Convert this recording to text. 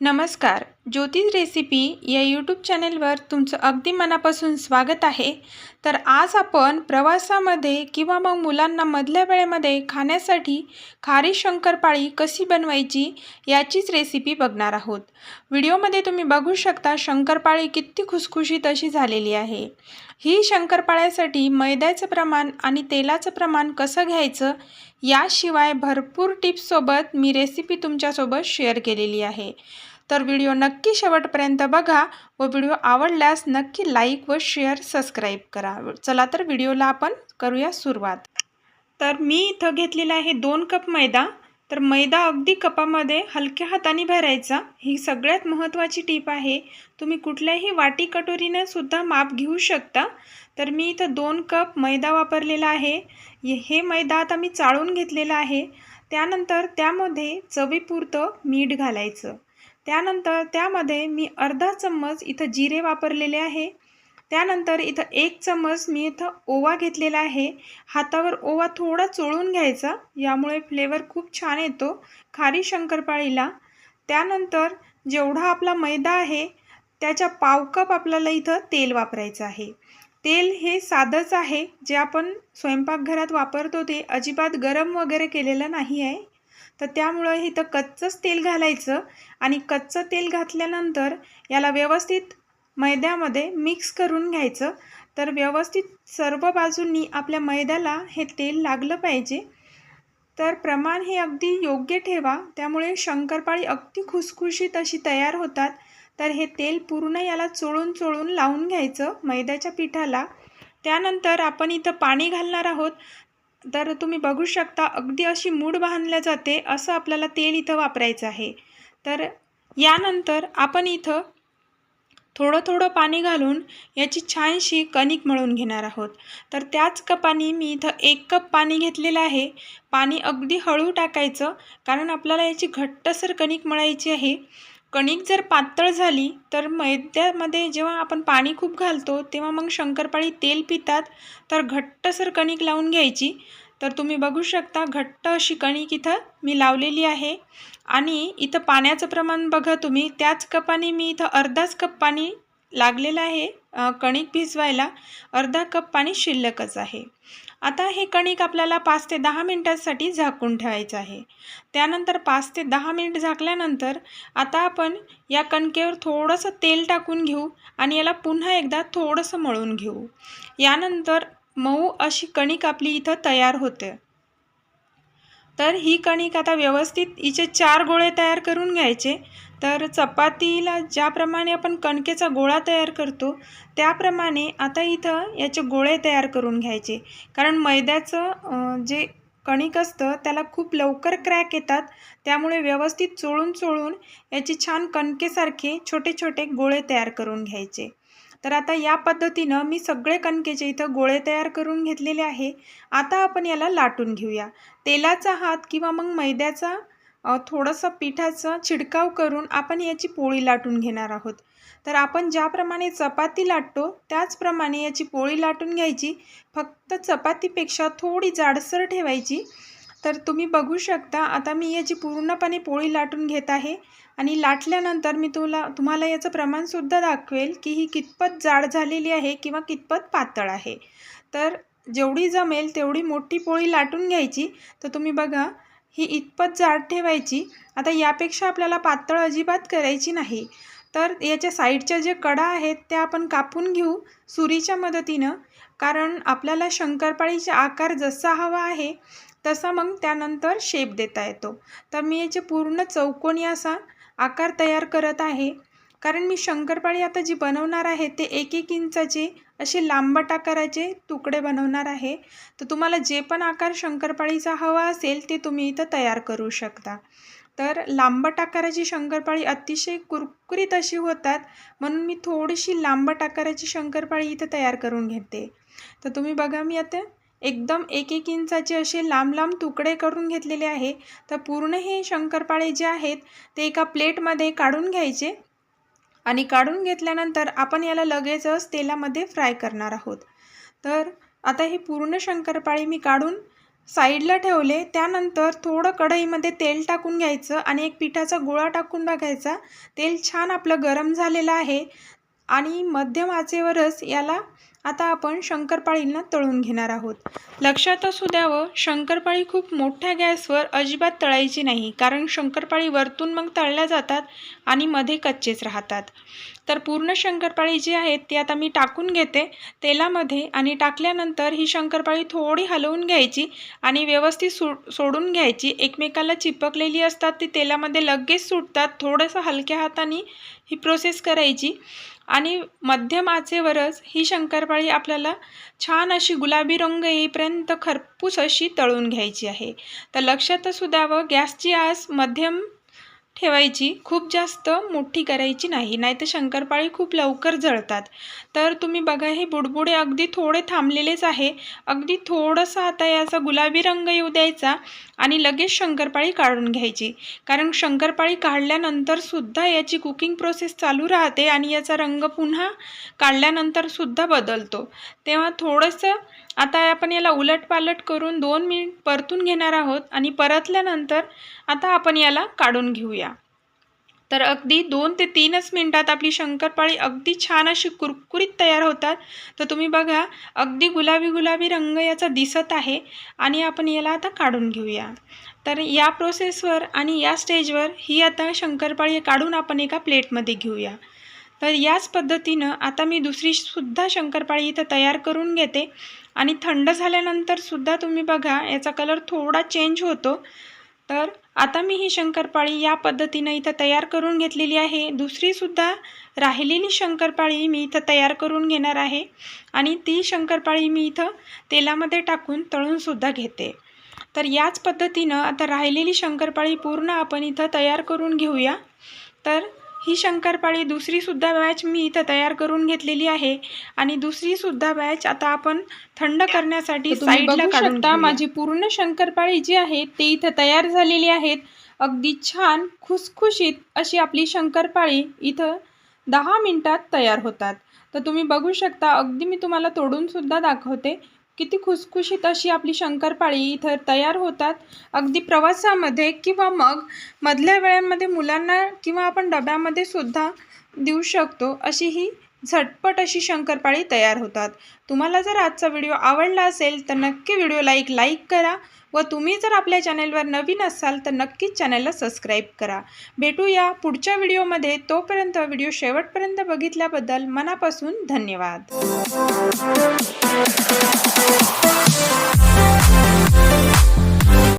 नमस्कार ज्योतिष रेसिपी या यूट्यूब चॅनेलवर तुमचं अगदी मनापासून स्वागत आहे. तर आज आपण प्रवासामध्ये किंवा मग मुलांना मधल्या वेळेमध्ये खाण्यासाठी खारी शंकरपाळी कशी बनवायची याचीच रेसिपी बघणार आहोत. व्हिडिओमध्ये तुम्ही बघू शकता शंकरपाळी किती खुसखुशीत अशी झालेली आहे. ही शंकरपाळ्यासाठी मैद्याचं प्रमाण आणि तेलाचं प्रमाण कसं घ्यायचं? याशिवाय भरपूर टिप्ससोबत मी रेसिपी तुमच्यासोबत शेअर केलेली आहे. तर व्हिडिओ नक्की शेवटपर्यंत बघा व व्हिडिओ आवडल्यास नक्की लाईक व शेअर सबस्क्राईब करा. चला तर व्हिडिओला आपण करूया सुरुवात. तर मी इथं घेतलेला आहे दोन कप मैदा. तर मैदा अगदी कपामध्ये हलक्या हाताने भरायचा. ही सगळ्यात महत्त्वाची टीप आहे. तुम्ही कुठल्याही वाटी कटोरीनं सुद्धा माप घेऊ शकता. तर मी इथं दोन कप मैदा वापरलेला आहे. हे मैदा आता मी चाळून घेतलेला आहे. त्यानंतर त्यामध्ये चवीपुरतं मीठ घालायचं. त्यानंतर त्यामध्ये मी अर्धा चम्मच इथं जिरे वापरलेले आहे. त्यानंतर इथं एक चमच मी इथं ओवा घेतलेला आहे. हातावर ओवा थोडा चोळून घ्यायचा. यामुळे फ्लेवर खूप छान येतो. खारी शंकरपाळीला. त्यानंतर जेवढा आपला मैदा आहे त्याच्या पाव कप आपल्याला इथं तेल वापरायचं आहे. तेल हे साधंच आहे. जे आपण स्वयंपाकघरात वापरतो ते अजिबात गरम वगैरे केलेलं नाही आहे. तर त्यामुळं इथं कच्चंच तेल घालायचं. आणि कच्चं तेल घातल्यानंतर याला व्यवस्थित मैद्यामध्ये मिक्स करून घ्यायचं. तर व्यवस्थित सर्व बाजूंनी आपल्या मैद्याला हे तेल लागलं पाहिजे. तर प्रमाण हे अगदी योग्य ठेवा. त्यामुळे शंकरपाळी अगदी खुसखुशीत अशी तयार होतात. तर हे तेल पूर्ण याला चोळून चोळून लावून घ्यायचं मैद्याच्या पिठाला. त्यानंतर आपण इथं पाणी घालणार आहोत. तर तुम्ही बघू शकता अगदी अशी मूड बांधल्या जाते असं आपल्याला तेल इथं वापरायचं आहे. तर यानंतर आपण इथं थोडं थोडं पाणी घालून याची छानशी कणिक मळून घेणार आहोत. तर त्याच कपाने मी इथं एक कप पाणी घेतलेलं आहे. पाणी अगदी हळू टाकायचं कारण आपल्याला याची घट्टसर कणिक मळायची आहे. कणिक जर पातळ झाली तर मैद्यामध्ये जेव्हा आपण पाणी खूप घालतो तेव्हा मग शंकरपाळी तेल पितात तर घट्टसर कणिक लावून घ्यायची. तर तुम्ही बघू शकता घट्ट अशी कणिक इथं मी लावलेली आहे. आणि इथं पाण्याचं प्रमाण बघा तुम्ही त्याच कपाने मी इथं अर्धाच कप पाणी लागलेलं आहे कणिक भिजवायला. अर्धा कप पाणी शिल्लकच आहे. आता हे कणिक आपल्याला पाच ते दहा मिनटासाठी झाकून ठेवायचं आहे. त्यानंतर पाच ते दहा मिनिट झाकल्यानंतर आता आपण या कणकेवर थोडंसं तेल टाकून घेऊ आणि याला पुन्हा एकदा थोडंसं मळून घेऊ. यानंतर मऊ अशी कणिक आपली इथं तयार होते. तर ही कणिक आता व्यवस्थित हिचे चार गोळे तयार करून घ्यायचे. तर चपातीला ज्याप्रमाणे आपण कणकेचा गोळा तयार करतो त्याप्रमाणे आता इथं याचे गोळे तयार करून घ्यायचे. कारण मैद्याचं जे कणिक असतं त्याला खूप लवकर क्रॅक येतात. त्यामुळे व्यवस्थित चोळून चोळून याचे छान कणकेसारखे छोटे छोटे गोळे तयार करून घ्यायचे. तर आता या पद्धतीनं मी सगळे कणकेचे इथं गोळे तयार करून घेतलेले आहे. आता आपण याला लाटून घेऊया. तेलाचा हात किंवा मग मैद्याचा थोडंसं पिठाचा छिडकाव करून आपण याची पोळी लाटून घेणार आहोत. तर आपण ज्याप्रमाणे चपाती लाटतो त्याचप्रमाणे याची पोळी लाटून घ्यायची. फक्त चपातीपेक्षा थोडी जाडसर ठेवायची. तर तुम्ही बघू शकता. आता मी याची पूर्णपणे पोळी लाटून घेत आहे आणि लाटल्यानंतर मी तुला तुम्हाला याचं प्रमाणसुद्धा दाखवेल की ही कितपत जाड झालेली आहे किंवा कितपत पातळ आहे. तर जेवढी जमेल तेवढी मोठी पोळी लाटून घ्यायची. तर तुम्ही बघा ही इतपत जाड ठेवायची. आता यापेक्षा आपल्याला पातळ अजिबात करायची नाही. तर याच्या साईडच्या जे कडा आहेत त्या आपण कापून घेऊ सुरीच्या मदतीनं. कारण आपल्याला शंकरपाळीचा आकार जसा हवा आहे तसा मग त्यानंतर शेप देता येतो. तर मी याचे पूर्ण चौकोनी असा आकार तयार करत आहे. कारण मी शंकरपाळी आता जी बनवणार आहे ते एक एक इंचाचे असे लांबट आकाराचे तुकडे बनवणार आहे. तर तुम्हाला जे पण आकार शंकरपाळीचा हवा असेल ते तुम्ही इथं तयार करू शकता. तर लांबट आकाराची शंकरपाळी अतिशय कुरकुरीत अशी होतात म्हणून मी थोडीशी लांबट आकाराची शंकरपाळी इथं तयार करून घेते. तर तुम्ही बघा मी आता एकदम एक एक इंचाचे असे लांब लांब तुकडे करून घेतलेले आहे. तर पूर्ण हे शंकरपाळे जे आहेत ते एका प्लेटमध्ये काढून घ्यायचे. आणि काढून घेतल्यानंतर आपण याला लगेचच तेलामध्ये फ्राय करणार आहोत. तर आता हे पूर्ण शंकरपाळी मी काढून साईडला ठेवले. त्यानंतर थोडं कढईमध्ये तेल टाकून घ्यायचं आणि एक पिठाचा गोळा टाकून बघायचा. तेल छान आपलं गरम झालेलं आहे. आणि मध्यम आचेवरच याला आता आपण शंकरपाळींना तळून घेणार आहोत. लक्षात असू द्यावं शंकरपाळी खूप मोठ्या गॅसवर अजिबात तळायची नाही कारण शंकरपाळी वरतून मग तळल्या जातात आणि मध्ये कच्चेच राहतात. तर पूर्ण शंकरपाळी जी आहेत ती आता मी टाकून घेते तेलामध्ये आणि टाकल्यानंतर ही शंकरपाळी थोडी हलवून घ्यायची आणि व्यवस्थित सो सोडून घ्यायची. एकमेकाला चिपकलेली असतात ती तेलामध्ये लगेच सुटतात थोडंसं हलक्या हाताने ही प्रोसेस करायची. आणि मध्यम आचेवरच ही शंकरपाळी आपल्याला छान अशी गुलाबी रंग येईपर्यंत खरपूस अशी तळून घ्यायची आहे. तर लक्षात असू द्यावं गॅसची आस मध्यम ठेवायची खूप जास्त मोठी करायची नाही नाही तर शंकरपाळी खूप लवकर जळतात. तर तुम्ही बघा हे बुडबुडे अगदी थोडे थांबलेलेच आहे. अगदी थोडंसं आता याचा गुलाबी रंग येऊ द्यायचा. आणि लगेच शंकरपाळी काढून घ्यायची. कारण शंकरपाळी काढल्यानंतरसुद्धा याची कुकिंग प्रोसेस चालू राहते आणि याचा रंग पुन्हा काढल्यानंतर सुद्धा बदलतो. तेव्हा थोडंसं आता आपण याला उलटपालट करून दोन मिनिट परतून घेणार आहोत आणि परतल्यानंतर आता आपण याला काढून घेऊया. तर अगदी दोन ते तीनच मिनटात आपली शंकरपाळी अगदी छान अशी कुरकुरीत तयार होतात. तर तुम्ही बघा अगदी गुलाबी गुलाबी रंग याचा दिसत आहे आणि आपण याला आता काढून घेऊया. तर या प्रोसेसवर आणि या स्टेजवर ही आता शंकरपाळी काढून आपण एका प्लेटमध्ये घेऊया. तर याच पद्धतीनं आता मी दुसरीसुद्धा शंकरपाळी इथं तयार करून घेते आणि थंड झाल्यानंतर सुद्धा तुम्ही बघा याचा कलर थोडा चेंज होतो. तर आता मी ही शंकरपाळी या पद्धतीनं इथं तयार करून घेतलेली आहे. दुसरीसुद्धा राहिलेली शंकरपाळी मी इथं तयार करून घेणार आहे आणि ती शंकरपाळी मी इथं तेलामध्ये टाकून तळूनसुद्धा घेते. तर याच पद्धतीनं आता राहिलेली शंकरपाळी पूर्ण आपण इथं तयार करून घेऊया. तर ही शंकरपाळी दुसरीसुद्धा बॅच मी इथं तयार करून घेतलेली आहे. आणि दुसरीसुद्धा बॅच आता आपण थंड करण्यासाठी साईडला काढून घेऊया. माझी पूर्ण शंकरपाळी जी आहे ते इथं तयार झालेली आहेत. अगदी छान खुसखुशीत अशी आपली शंकरपाळी इथं दहा मिनिटात तयार होतात. तर तुम्ही बघू शकता अगदी मी तुम्हाला तोडून सुद्धा दाखवते. किती खुसखुशीत अशी आपली शंकरपाळी इथं तयार होतात. अगदी प्रवासामध्ये किंवा मग मधल्या वेळांमध्ये मुलांना किंवा आपण डब्यामध्ये सुद्धा देऊ शकतो अशी ही झटपट अशी शंकरपाळी तयार होतात. तुम्हाला जर आजचा व्हिडिओ आवडला असेल तर नक्की व्हिडिओला एक लाईक करा व तुम्ही जर आपल्या चॅनेलवर नवीन असाल तर नक्कीच चॅनलला सबस्क्राईब करा. भेटूया पुढच्या व्हिडिओमध्ये. तोपर्यंत व्हिडिओ शेवटपर्यंत बघितल्याबद्दल मनापासून धन्यवाद.